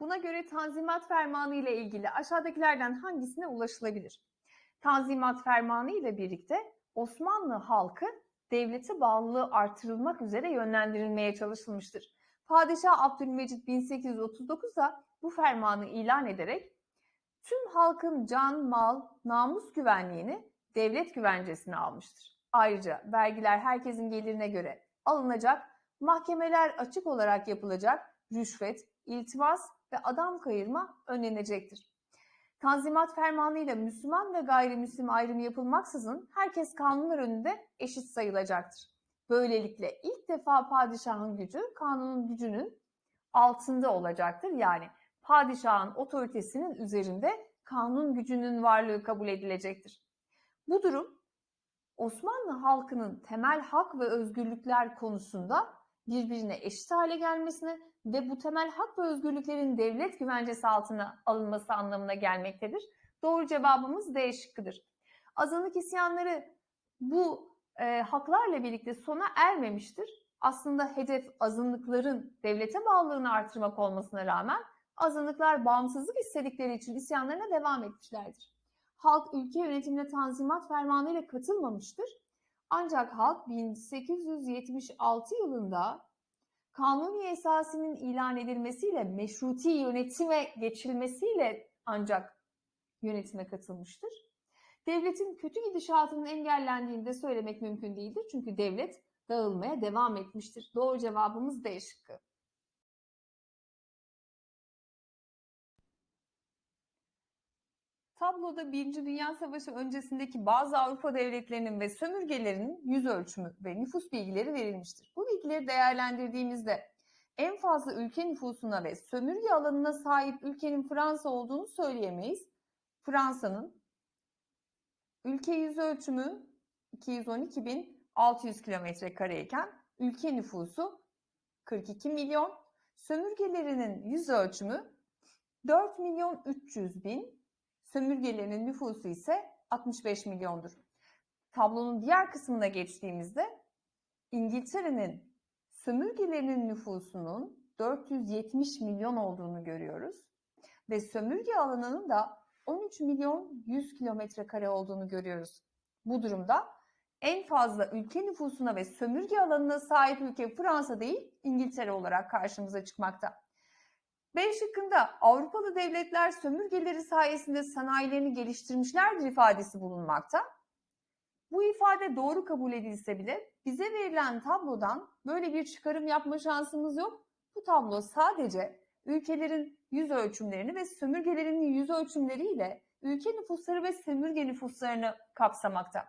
Buna göre Tanzimat Fermanı ile ilgili aşağıdakilerden hangisine ulaşılabilir? Tanzimat Fermanı ile birlikte Osmanlı halkı devlete bağlılığı artırılmak üzere yönlendirilmeye çalışılmıştır. Padişah Abdülmecit 1839'da bu fermanı ilan ederek tüm halkın can, mal, namus güvenliğini devlet güvencesine almıştır. Ayrıca vergiler herkesin gelirine göre alınacak, mahkemeler açık olarak yapılacak, rüşvet, iltimas ve adam kayırma önlenecektir. Tanzimat Fermanı ile Müslüman ve gayrimüslim ayrımı yapılmaksızın herkes kanunlar önünde eşit sayılacaktır. Böylelikle ilk defa padişahın gücü kanunun gücünün altında olacaktır. Yani padişahın otoritesinin üzerinde kanun gücünün varlığı kabul edilecektir. Bu durum Osmanlı halkının temel hak ve özgürlükler konusunda birbirine eşit hale gelmesine ve bu temel hak ve özgürlüklerin devlet güvencesi altına alınması anlamına gelmektedir. Doğru cevabımız D şıkkıdır. Azınlık isyanları bu e, haklarla birlikte sona ermemiştir. Aslında hedef azınlıkların devlete bağlılığını artırmak olmasına rağmen azınlıklar bağımsızlık istedikleri için isyanlarına devam etmişlerdir. Halk ülke yönetimine tanzimat fermanı ile katılmamıştır. Ancak halk 1876 yılında Kanuni esasının ilan edilmesiyle meşruti yönetime geçilmesiyle ancak yönetime katılmıştır. Devletin kötü gidişatının engellendiğini de söylemek mümkün değildir. Çünkü devlet dağılmaya devam etmiştir. Doğru cevabımız D şıkkı. Tabloda Birinci Dünya Savaşı öncesindeki bazı Avrupa devletlerinin ve sömürgelerinin yüz ölçümü ve nüfus bilgileri verilmiştir. Bu bilgileri değerlendirdiğimizde en fazla ülke nüfusuna ve sömürge alanına sahip ülkenin Fransa olduğunu söyleyemeyiz. Fransa'nın ülke yüz ölçümü 212.600 kilometre kareyken ülke nüfusu 42 milyon, sömürgelerinin yüz ölçümü 4 milyon 300 bin, sömürgelerinin nüfusu ise 65 milyondur. Tablonun diğer kısmına geçtiğimizde İngiltere'nin sömürgelerinin nüfusunun 470 milyon olduğunu görüyoruz ve sömürge alanının da 13 milyon 100 kilometre kare olduğunu görüyoruz. Bu durumda en fazla ülke nüfusuna ve sömürge alanına sahip ülke Fransa değil İngiltere olarak karşımıza çıkmakta. B şıkkında Avrupalı devletler sömürgeleri sayesinde sanayilerini geliştirmişlerdir ifadesi bulunmakta. Bu ifade doğru kabul edilse bile bize verilen tablodan böyle bir çıkarım yapma şansımız yok. Bu tablo sadece ülkelerin yüz ölçümlerini ve sömürgelerinin yüz ölçümleriyle ülke nüfusları ve sömürge nüfuslarını kapsamakta.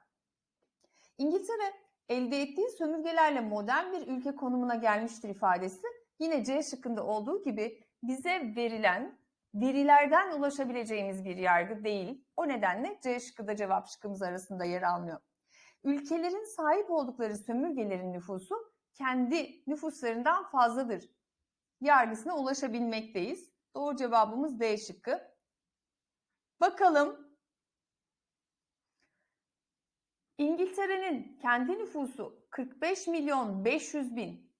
İngiltere elde ettiği sömürgelerle modern bir ülke konumuna gelmiştir ifadesi yine C şıkkında olduğu gibi bize verilen verilerden ulaşabileceğimiz bir yargı değil. O nedenle C şıkkı da cevap şıkkımız arasında yer almıyor. Ülkelerin sahip oldukları sömürgelerin nüfusu kendi nüfuslarından fazladır. Yargısına ulaşabilmekteyiz. Doğru cevabımız D şıkkı. Bakalım İngiltere'nin kendi nüfusu 45 milyon 500 bin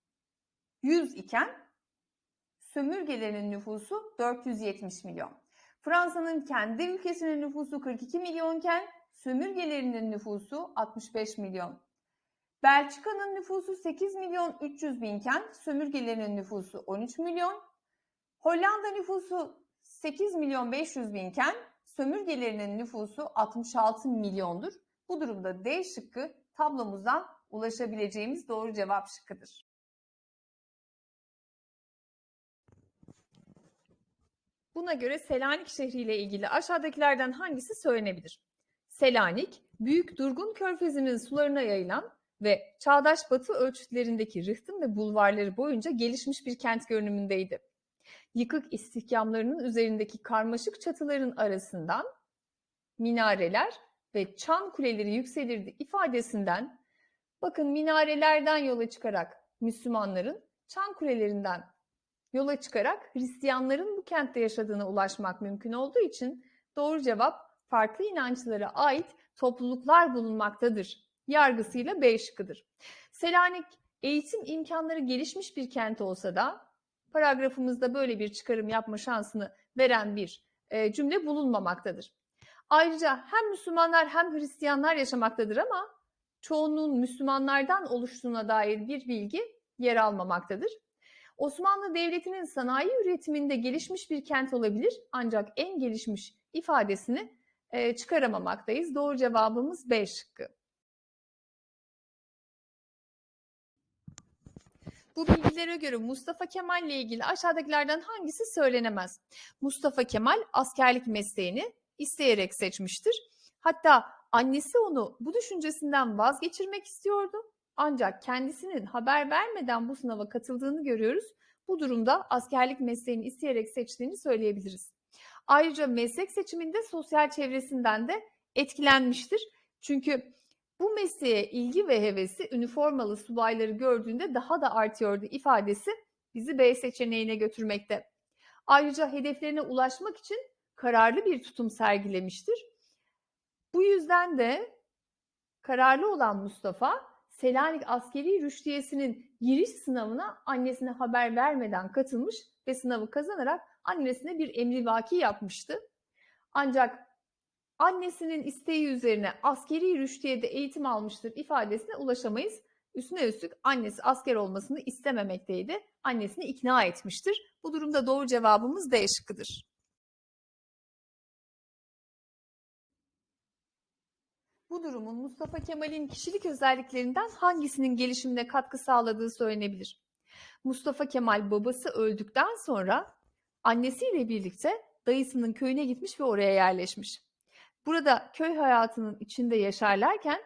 100 iken sömürgelerinin nüfusu 470 milyon. Fransa'nın kendi ülkesinin nüfusu 42 milyonken sömürgelerinin nüfusu 65 milyon. Belçika'nın nüfusu 8 milyon 300 binken sömürgelerinin nüfusu 13 milyon. Hollanda nüfusu 8 milyon 500 binken sömürgelerinin nüfusu 66 milyondur. Bu durumda D şıkkı tablomuzdan ulaşabileceğimiz doğru cevap şıkkıdır. Buna göre Selanik şehriyle ilgili aşağıdakilerden hangisi söylenebilir? Selanik, Büyük Durgun Körfezi'nin sularına yayılan ve çağdaş batı ölçütlerindeki rıhtım ve bulvarları boyunca gelişmiş bir kent görünümündeydi. Yıkık istihkamlarının üzerindeki karmaşık çatıların arasından minareler ve çan kuleleri yükselirdi ifadesinden bakın minarelerden yola çıkarak Müslümanların çan kulelerinden yola çıkarak Hristiyanların bu kentte yaşadığına ulaşmak mümkün olduğu için doğru cevap farklı inançlara ait topluluklar bulunmaktadır. Yargısıyla B şıkkıdır. Selanik eğitim imkanları gelişmiş bir kent olsa da paragrafımızda böyle bir çıkarım yapma şansını veren bir e, cümle bulunmamaktadır. Ayrıca hem Müslümanlar hem Hristiyanlar yaşamaktadır ama çoğunluğun Müslümanlardan oluştuğuna dair bir bilgi yer almamaktadır. Osmanlı Devleti'nin sanayi üretiminde gelişmiş bir kent olabilir ancak en gelişmiş ifadesini e, çıkaramamaktayız. Doğru cevabımız B şıkkı. Bu bilgilere göre Mustafa Kemal ile ilgili aşağıdakilerden hangisi söylenemez? Mustafa Kemal askerlik mesleğini isteyerek seçmiştir. Hatta annesi onu bu düşüncesinden vazgeçirmek istiyordu. Ancak kendisinin haber vermeden bu sınava katıldığını görüyoruz. Bu durumda askerlik mesleğini isteyerek seçtiğini söyleyebiliriz. Ayrıca meslek seçiminde sosyal çevresinden de etkilenmiştir. Çünkü bu mesleğe ilgi ve hevesi üniformalı subayları gördüğünde daha da artıyordu ifadesi bizi B seçeneğine götürmekte. Ayrıca hedeflerine ulaşmak için kararlı bir tutum sergilemiştir. Bu yüzden de kararlı olan Mustafa Selanik Askeri Rüştiyesi'nin giriş sınavına annesine haber vermeden katılmış ve sınavı kazanarak annesine bir emrivaki yapmıştı. Ancak annesinin isteği üzerine askeri rüştiyede eğitim almıştır ifadesine ulaşamayız. Üstüne üstlük annesi asker olmasını istememekteydi. Annesini ikna etmiştir. Bu durumda doğru cevabımız D şıkkıdır. Bu durumun Mustafa Kemal'in kişilik özelliklerinden hangisinin gelişimine katkı sağladığı söylenebilir. Mustafa Kemal babası öldükten sonra annesiyle birlikte dayısının köyüne gitmiş ve oraya yerleşmiş. Burada köy hayatının içinde yaşarlarken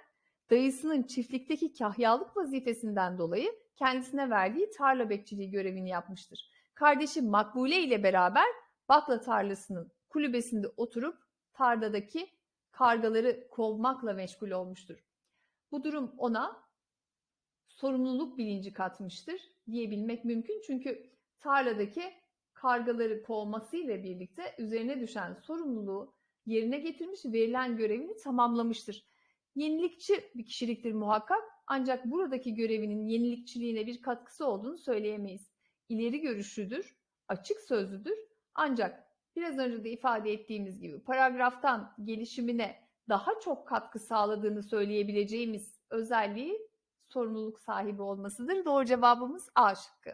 dayısının çiftlikteki kahyalık vazifesinden dolayı kendisine verdiği tarla bekçiliği görevini yapmıştır. Kardeşi Makbule ile beraber Bakla tarlasının kulübesinde oturup tarladaki kargaları kovmakla meşgul olmuştur. Bu durum ona sorumluluk bilinci katmıştır diyebilmek mümkün. Çünkü tarladaki kargaları kovmasıyla birlikte üzerine düşen sorumluluğu yerine getirmiş, verilen görevini tamamlamıştır. Yenilikçi bir kişiliktir muhakkak ancak buradaki görevinin yenilikçiliğine bir katkısı olduğunu söyleyemeyiz. İleri görüşlüdür, açık sözlüdür ancak biraz önce de ifade ettiğimiz gibi paragraftan gelişimine daha çok katkı sağladığını söyleyebileceğimiz özelliği sorumluluk sahibi olmasıdır. Doğru cevabımız A şıkkı.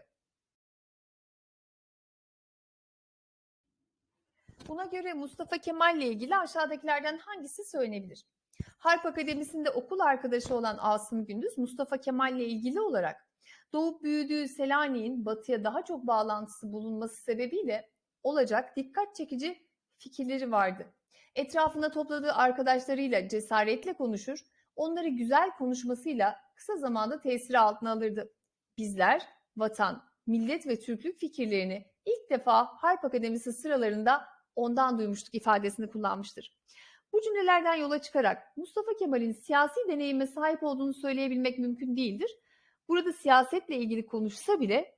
Buna göre Mustafa Kemal ile ilgili aşağıdakilerden hangisi söylenebilir? Harp Akademisi'nde okul arkadaşı olan Asım Gündüz, Mustafa Kemal ile ilgili olarak doğup büyüdüğü Selanik'in batıya daha çok bağlantısı bulunması sebebiyle olacak dikkat çekici fikirleri vardı. Etrafında topladığı arkadaşlarıyla cesaretle konuşur, onları güzel konuşmasıyla kısa zamanda tesiri altına alırdı. Bizler vatan, millet ve Türklük fikirlerini ilk defa Harp Akademisi sıralarında ondan duymuştuk ifadesini kullanmıştır. Bu cümlelerden yola çıkarak Mustafa Kemal'in siyasi deneyime sahip olduğunu söyleyebilmek mümkün değildir. Burada siyasetle ilgili konuşsa bile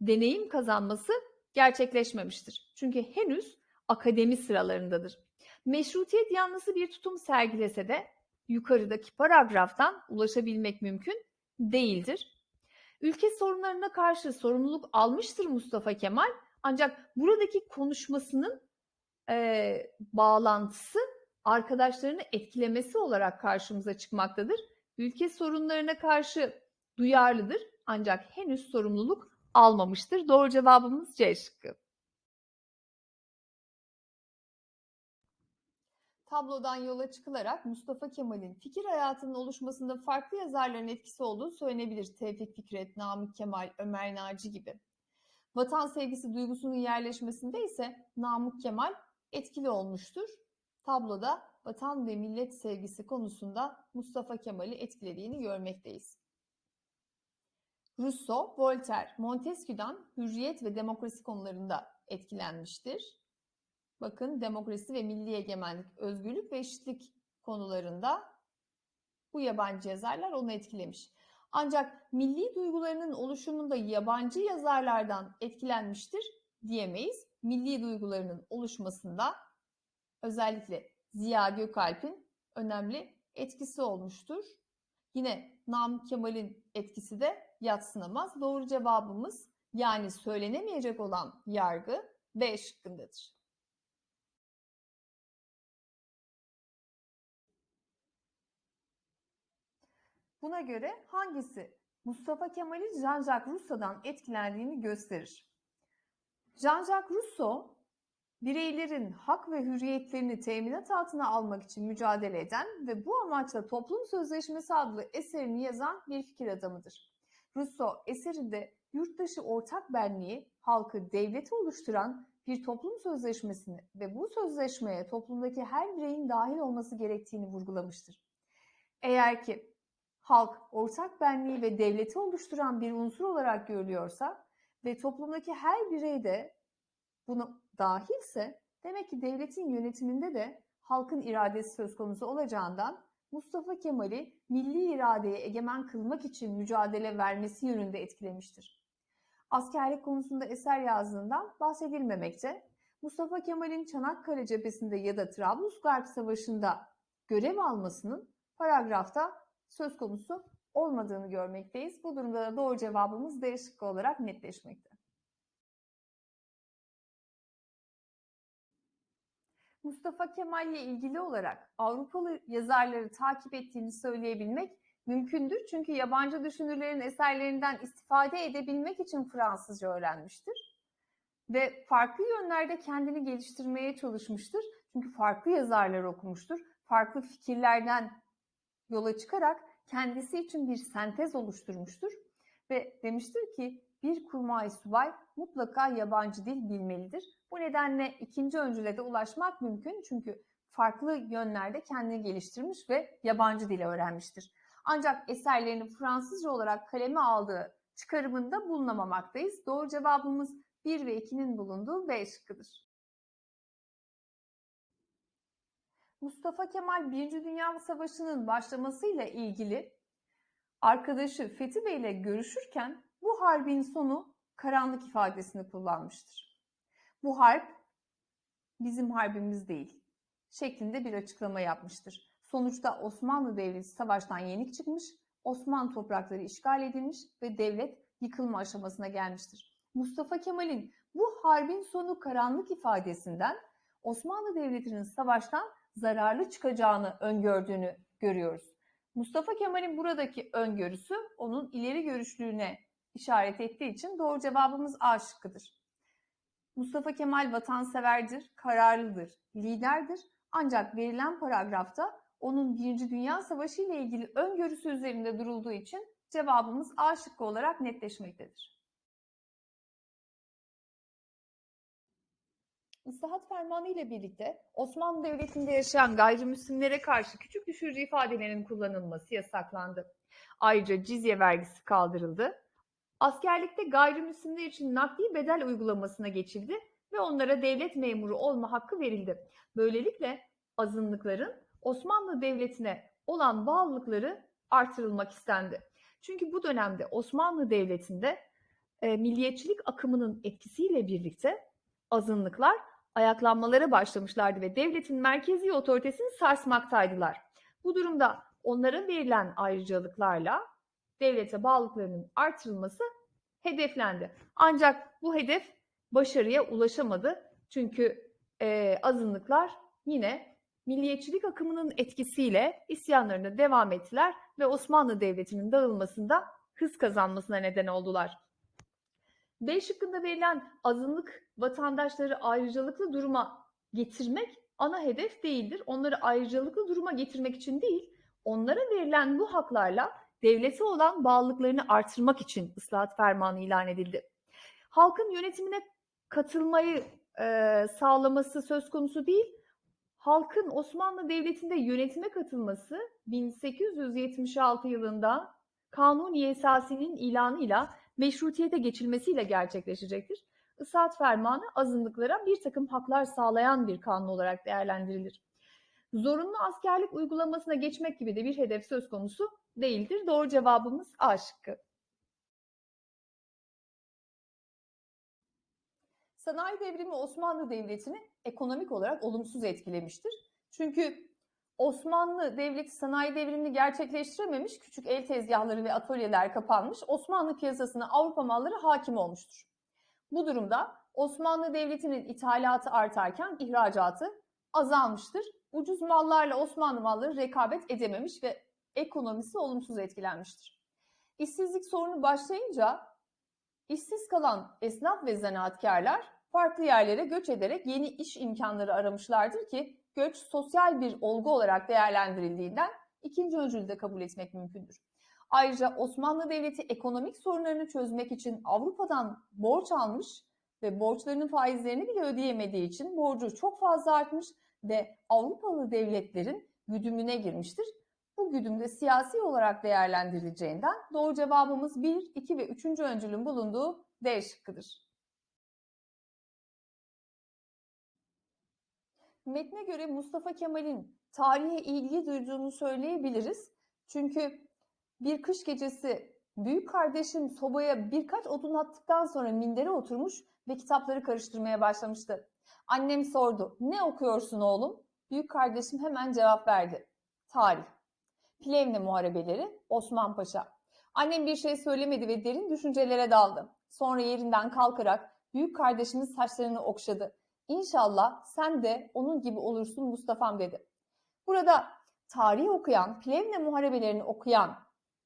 deneyim kazanması gerçekleşmemiştir. Çünkü henüz akademi sıralarındadır. Meşrutiyet yanlısı bir tutum sergilese de yukarıdaki paragraftan ulaşabilmek mümkün değildir. Ülke sorunlarına karşı sorumluluk almıştır Mustafa Kemal ancak buradaki konuşmasının e, bağlantısı arkadaşlarını etkilemesi olarak karşımıza çıkmaktadır. Ülke sorunlarına karşı duyarlıdır ancak henüz sorumluluk almamıştır. Doğru cevabımız C şıkkı. Tablodan yola çıkılarak Mustafa Kemal'in fikir hayatının oluşmasında farklı yazarların etkisi olduğu söylenebilir. Tevfik Fikret, Namık Kemal, Ömer Naci gibi. Vatan sevgisi duygusunun yerleşmesinde ise Namık Kemal etkili olmuştur. Tabloda vatan ve millet sevgisi konusunda Mustafa Kemal'i etkilediğini görmekteyiz. Rousseau, Voltaire, Montesquieu'dan hürriyet ve demokrasi konularında etkilenmiştir. Bakın demokrasi ve milli egemenlik, özgürlük ve eşitlik konularında bu yabancı yazarlar onu etkilemiş. Ancak milli duygularının oluşumunda yabancı yazarlardan etkilenmiştir diyemeyiz. Milli duygularının oluşmasında özellikle Ziya Gökalp'in önemli etkisi olmuştur. Yine Namık Kemal'in etkisi de yatsınamaz. Doğru cevabımız yani söylenemeyecek olan yargı B şıkkındadır. Buna göre hangisi Mustafa Kemal'i Jean-Jacques Rousseau'dan etkilendiğini gösterir? Jean-Jacques Rousseau, bireylerin hak ve hürriyetlerini teminat altına almak için mücadele eden ve bu amaçla Toplum Sözleşmesi adlı eserini yazan bir fikir adamıdır. Rousseau eserinde yurttaşı ortak benliği, halkı devleti oluşturan bir toplum sözleşmesini ve bu sözleşmeye toplumdaki her bireyin dahil olması gerektiğini vurgulamıştır. Eğer ki halk ortak benliği ve devleti oluşturan bir unsur olarak görülüyorsa ve toplumdaki her birey de bunu dahilse demek ki devletin yönetiminde de halkın iradesi söz konusu olacağından Mustafa Kemal'i milli iradeye egemen kılmak için mücadele vermesi yönünde etkilemiştir. Askerlik konusunda eser yazdığından bahsedilmemekte. Mustafa Kemal'in Çanakkale cephesinde ya da Trablusgarp Savaşı'nda görev almasının paragrafta söz konusu olmadığını görmekteyiz. Bu durumda da doğru cevabımız D şıkkı olarak netleşmekte. Mustafa Kemal ile ilgili olarak Avrupalı yazarları takip ettiğini söyleyebilmek mümkündür. Çünkü yabancı düşünürlerin eserlerinden istifade edebilmek için Fransızca öğrenmiştir. Ve farklı yönlerde kendini geliştirmeye çalışmıştır. Çünkü farklı yazarlar okumuştur. Farklı fikirlerden yola çıkarak kendisi için bir sentez oluşturmuştur. Ve demiştir ki bir kurmay subay mutlaka yabancı dil bilmelidir. Bu nedenle ikinci öncüle de ulaşmak mümkün çünkü farklı yönlerde kendini geliştirmiş ve yabancı dili öğrenmiştir. Ancak eserlerini Fransızca olarak kaleme aldığı çıkarımında bulunamamaktayız. Doğru cevabımız 1 ve 2'nin bulunduğu B şıkkıdır. Mustafa Kemal Birinci Dünya Savaşı'nın başlamasıyla ilgili arkadaşı Fethi Bey ile görüşürken bu harbin sonu karanlık ifadesini kullanmıştır. Bu harp bizim harbimiz değil şeklinde bir açıklama yapmıştır. Sonuçta Osmanlı Devleti savaştan yenik çıkmış, Osmanlı toprakları işgal edilmiş ve devlet yıkılma aşamasına gelmiştir. Mustafa Kemal'in bu harbin sonu karanlık ifadesinden Osmanlı Devleti'nin savaştan zararlı çıkacağını öngördüğünü görüyoruz. Mustafa Kemal'in buradaki öngörüsü onun ileri görüşlülüğüne işaret ettiği için doğru cevabımız A şıkkıdır. Mustafa Kemal vatanseverdir, kararlıdır, liderdir. Ancak verilen paragrafta onun Birinci Dünya Savaşı ile ilgili öngörüsü üzerinde durulduğu için cevabımız A şıkkı olarak netleşmektedir. İslahat Fermanı ile birlikte Osmanlı Devleti'nde yaşayan gayrimüslimlere karşı küçük düşürücü ifadelerin kullanılması yasaklandı. Ayrıca cizye vergisi kaldırıldı. Askerlikte gayrimüslimler için nakdi bedel uygulamasına geçildi ve onlara devlet memuru olma hakkı verildi. Böylelikle azınlıkların Osmanlı Devleti'ne olan bağlılıkları artırılmak istendi. Çünkü bu dönemde Osmanlı Devleti'nde e, milliyetçilik akımının etkisiyle birlikte azınlıklar ayaklanmalara başlamışlardı ve devletin merkezi otoritesini sarsmaktaydılar. Bu durumda onlara verilen ayrıcalıklarla devlete bağlılıklarının artırılması hedeflendi. Ancak bu hedef başarıya ulaşamadı. Çünkü e, azınlıklar yine milliyetçilik akımının etkisiyle isyanlarına devam ettiler ve Osmanlı Devleti'nin dağılmasında hız kazanmasına neden oldular. B şıkkında verilen azınlık vatandaşları ayrıcalıklı duruma getirmek ana hedef değildir. Onları ayrıcalıklı duruma getirmek için değil, onlara verilen bu haklarla devlete olan bağlılıklarını artırmak için ıslahat fermanı ilan edildi. Halkın yönetimine katılmayı e, sağlaması söz konusu değil, halkın Osmanlı Devleti'nde yönetime katılması 1876 yılında Kanuni Esasi'nin ilanıyla meşrutiyete geçilmesiyle gerçekleşecektir. Isat fermanı azınlıklara bir takım haklar sağlayan bir kanun olarak değerlendirilir. Zorunlu askerlik uygulamasına geçmek gibi de bir hedef söz konusu değildir. Doğru cevabımız A şıkkı. Sanayi devrimi Osmanlı Devleti'ni ekonomik olarak olumsuz etkilemiştir. Çünkü Osmanlı Devleti sanayi devrimini gerçekleştirememiş, küçük el tezgahları ve atölyeler kapanmış, Osmanlı piyasasına Avrupa malları hakim olmuştur. Bu durumda Osmanlı Devleti'nin ithalatı artarken ihracatı azalmıştır. Ucuz mallarla Osmanlı malları rekabet edememiş ve ekonomisi olumsuz etkilenmiştir. İşsizlik sorunu başlayınca işsiz kalan esnaf ve zanaatkarlar farklı yerlere göç ederek yeni iş imkanları aramışlardır ki göç sosyal bir olgu olarak değerlendirildiğinden ikinci öncülü de kabul etmek mümkündür. Ayrıca Osmanlı Devleti ekonomik sorunlarını çözmek için Avrupa'dan borç almış ve borçlarının faizlerini bile ödeyemediği için borcu çok fazla artmış ve Avrupalı devletlerin güdümüne girmiştir. Bu güdümde siyasi olarak değerlendirileceğinden doğru cevabımız 1, 2 ve 3. öncülün bulunduğu D şıkkıdır. Metne göre Mustafa Kemal'in tarihe ilgi duyduğunu söyleyebiliriz. Çünkü bir kış gecesi büyük kardeşim sobaya birkaç odun attıktan sonra mindere oturmuş ve kitapları karıştırmaya başlamıştı. Annem sordu, ne okuyorsun oğlum? Büyük kardeşim hemen cevap verdi. Tarih. Plevne Muharebeleri, Osman Paşa. Annem bir şey söylemedi ve derin düşüncelere daldı. Sonra yerinden kalkarak büyük kardeşimin saçlarını okşadı. İnşallah sen de onun gibi olursun Mustafa'm dedi. Burada tarihi okuyan, Plevne Muharebelerini okuyan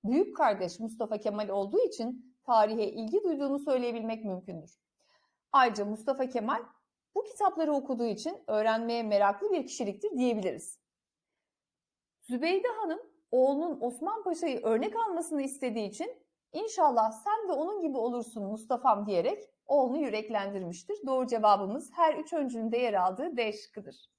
büyük kardeş Mustafa Kemal olduğu için tarihe ilgi duyduğunu söyleyebilmek mümkündür. Ayrıca Mustafa Kemal bu kitapları okuduğu için öğrenmeye meraklı bir kişiliktir diyebiliriz. Zübeyde Hanım oğlunun Osman Paşa'yı örnek almasını istediği için inşallah sen de onun gibi olursun Mustafa'm diyerek oğlunu yüreklendirmiştir. Doğru cevabımız her üç öncülünde yer aldığı D şıkkıdır.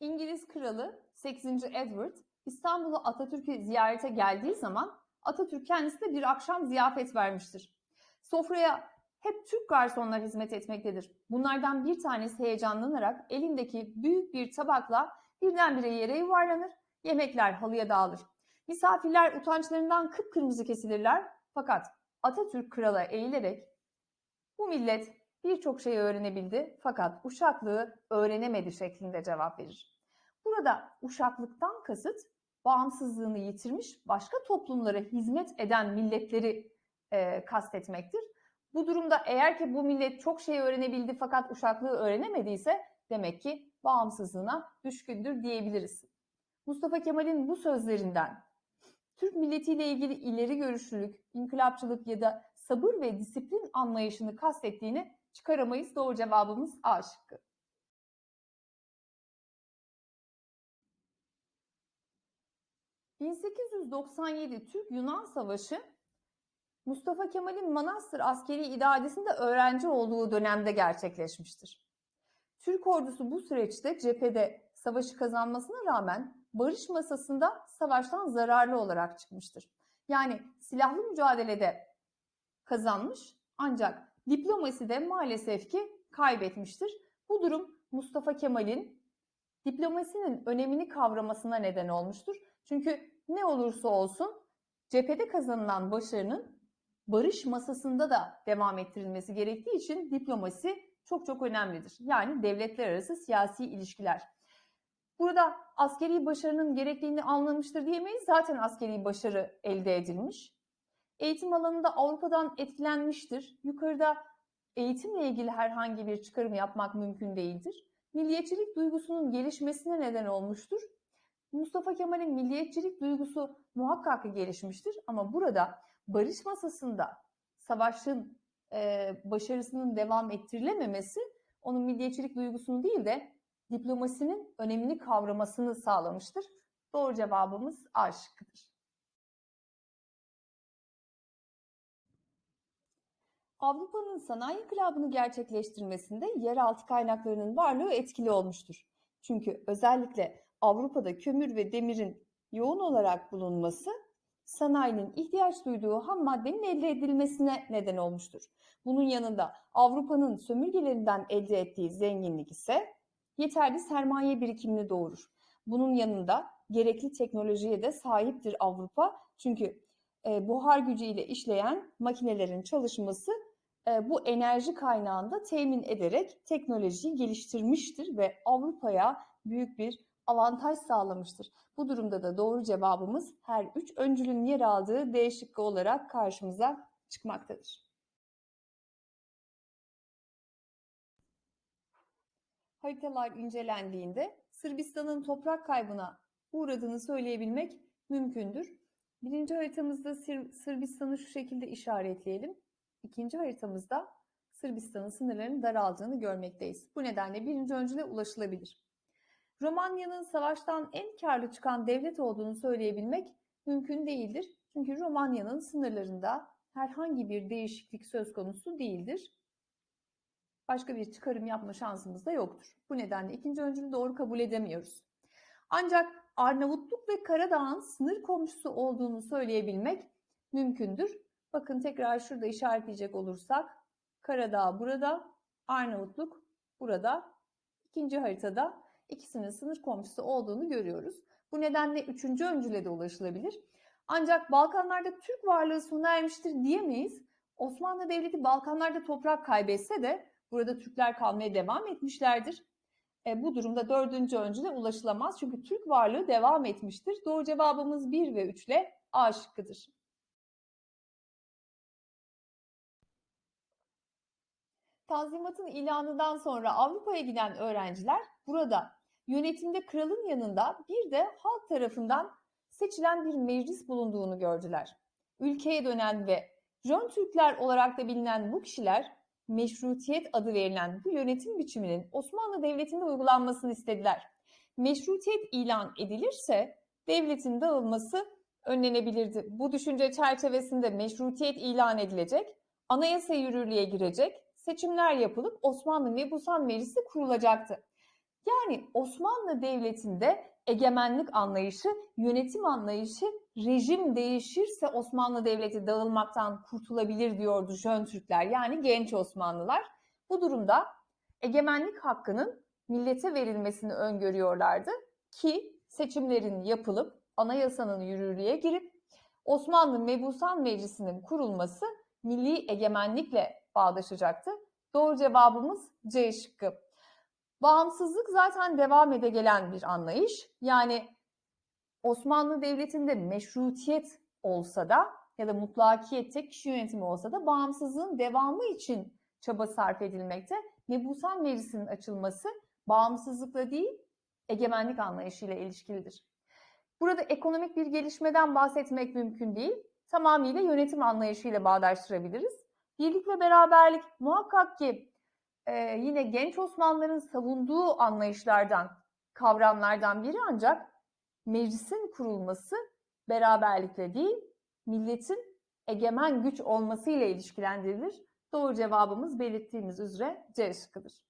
İngiliz kralı 8. Edward İstanbul'a Atatürk'ü ziyarete geldiği zaman Atatürk kendisine bir akşam ziyafet vermiştir. Sofraya hep Türk garsonlar hizmet etmektedir. Bunlardan bir tanesi heyecanlanarak elindeki büyük bir tabakla birdenbire yere yuvarlanır, yemekler halıya dağılır. Misafirler utançlarından kıpkırmızı kesilirler fakat Atatürk krala eğilerek bu millet birçok şey öğrenebildi fakat uşaklığı öğrenemedi şeklinde cevap verir. Burada uşaklıktan kasıt bağımsızlığını yitirmiş başka toplumlara hizmet eden milletleri e, kastetmektir. Bu durumda eğer ki bu millet çok şey öğrenebildi fakat uşaklığı öğrenemediyse demek ki bağımsızlığına düşkündür diyebiliriz. Mustafa Kemal'in bu sözlerinden Türk milletiyle ilgili ileri görüşlülük, inkılapçılık ya da sabır ve disiplin anlayışını kastettiğini çıkaramayız. Doğru cevabımız A şıkkı. ...1897 Türk-Yunan Savaşı Mustafa Kemal'in Manastır askeri idaresinde öğrenci olduğu dönemde gerçekleşmiştir. Türk ordusu bu süreçte cephede savaşı kazanmasına rağmen barış masasında savaştan zararlı olarak çıkmıştır. Yani silahlı mücadelede kazanmış ancak diplomasi de maalesef ki kaybetmiştir. Bu durum Mustafa Kemal'in diplomasinin önemini kavramasına neden olmuştur. Çünkü ne olursa olsun cephede kazanılan başarının barış masasında da devam ettirilmesi gerektiği için diplomasi çok çok önemlidir. Yani devletler arası siyasi ilişkiler. Burada askeri başarının gerektiğini anlamıştır diyemeyiz. Zaten askeri başarı elde edilmiş. Eğitim alanında Avrupa'dan etkilenmiştir. Yukarıda eğitimle ilgili herhangi bir çıkarım yapmak mümkün değildir. Milliyetçilik duygusunun gelişmesine neden olmuştur. Mustafa Kemal'in milliyetçilik duygusu muhakkak gelişmiştir ama burada barış masasında savaşın e, başarısının devam ettirilememesi onun milliyetçilik duygusunu değil de diplomasinin önemini kavramasını sağlamıştır. Doğru cevabımız A şıkkıdır. Avrupa'nın sanayi inkılabını gerçekleştirmesinde yeraltı kaynaklarının varlığı etkili olmuştur. Çünkü özellikle Avrupa'da kömür ve demirin yoğun olarak bulunması sanayinin ihtiyaç duyduğu ham maddenin elde edilmesine neden olmuştur. Bunun yanında Avrupa'nın sömürgelerinden elde ettiği zenginlik ise yeterli sermaye birikimini doğurur. Bunun yanında gerekli teknolojiye de sahiptir Avrupa. Çünkü e, buhar gücüyle işleyen makinelerin çalışması e, bu enerji kaynağını da temin ederek teknolojiyi geliştirmiştir ve Avrupa'ya büyük bir avantaj sağlamıştır. Bu durumda da doğru cevabımız her üç öncülün yer aldığı D şıkkı olarak karşımıza çıkmaktadır. Haritalar incelendiğinde Sırbistan'ın toprak kaybına uğradığını söyleyebilmek mümkündür. Birinci haritamızda Sır- Sırbistan'ı şu şekilde işaretleyelim. İkinci haritamızda Sırbistan'ın sınırlarının daraldığını görmekteyiz. Bu nedenle birinci öncüle ulaşılabilir. Romanya'nın savaştan en karlı çıkan devlet olduğunu söyleyebilmek mümkün değildir. Çünkü Romanya'nın sınırlarında herhangi bir değişiklik söz konusu değildir. Başka bir çıkarım yapma şansımız da yoktur. Bu nedenle ikinci öncülü doğru kabul edemiyoruz. Ancak Arnavutluk ve Karadağ'ın sınır komşusu olduğunu söyleyebilmek mümkündür. Bakın tekrar şurada işaretleyecek olursak Karadağ burada, Arnavutluk burada. İkinci haritada ikisinin sınır komşusu olduğunu görüyoruz. Bu nedenle üçüncü öncüle de ulaşılabilir. Ancak Balkanlarda Türk varlığı sona ermiştir diyemeyiz. Osmanlı Devleti Balkanlarda toprak kaybetse de burada Türkler kalmaya devam etmişlerdir. E, bu durumda dördüncü öncüle ulaşılamaz. Çünkü Türk varlığı devam etmiştir. Doğru cevabımız 1 ve 3 ile A şıkkıdır. Tanzimatın ilanından sonra Avrupa'ya giden öğrenciler burada yönetimde kralın yanında bir de halk tarafından seçilen bir meclis bulunduğunu gördüler. Ülkeye dönen ve Jön Türkler olarak da bilinen bu kişiler meşrutiyet adı verilen bu yönetim biçiminin Osmanlı Devleti'nde uygulanmasını istediler. Meşrutiyet ilan edilirse devletin dağılması önlenebilirdi. Bu düşünce çerçevesinde meşrutiyet ilan edilecek, anayasa yürürlüğe girecek, seçimler yapılıp Osmanlı Mebusan Meclisi kurulacaktı. Yani Osmanlı Devleti'nde egemenlik anlayışı, yönetim anlayışı, rejim değişirse Osmanlı Devleti dağılmaktan kurtulabilir diyordu Jön Türkler yani genç Osmanlılar. Bu durumda egemenlik hakkının millete verilmesini öngörüyorlardı ki seçimlerin yapılıp anayasanın yürürlüğe girip Osmanlı Mebusan Meclisi'nin kurulması milli egemenlikle bağdaşacaktı. Doğru cevabımız C şıkkı. Bağımsızlık zaten devam ede gelen bir anlayış. Yani Osmanlı Devleti'nde meşrutiyet olsa da ya da mutlakiyette kişi yönetimi olsa da bağımsızlığın devamı için çaba sarf edilmekte. Mebusan Meclisi'nin açılması bağımsızlıkla değil, egemenlik anlayışıyla ilişkilidir. Burada ekonomik bir gelişmeden bahsetmek mümkün değil. Tamamıyla yönetim anlayışıyla bağdaştırabiliriz. Birlik ve beraberlik muhakkak ki e, yine genç Osmanlıların savunduğu anlayışlardan, kavramlardan biri ancak meclisin kurulması beraberlikle değil, milletin egemen güç olmasıyla ilişkilendirilir. Doğru cevabımız belirttiğimiz üzere C şıkkıdır.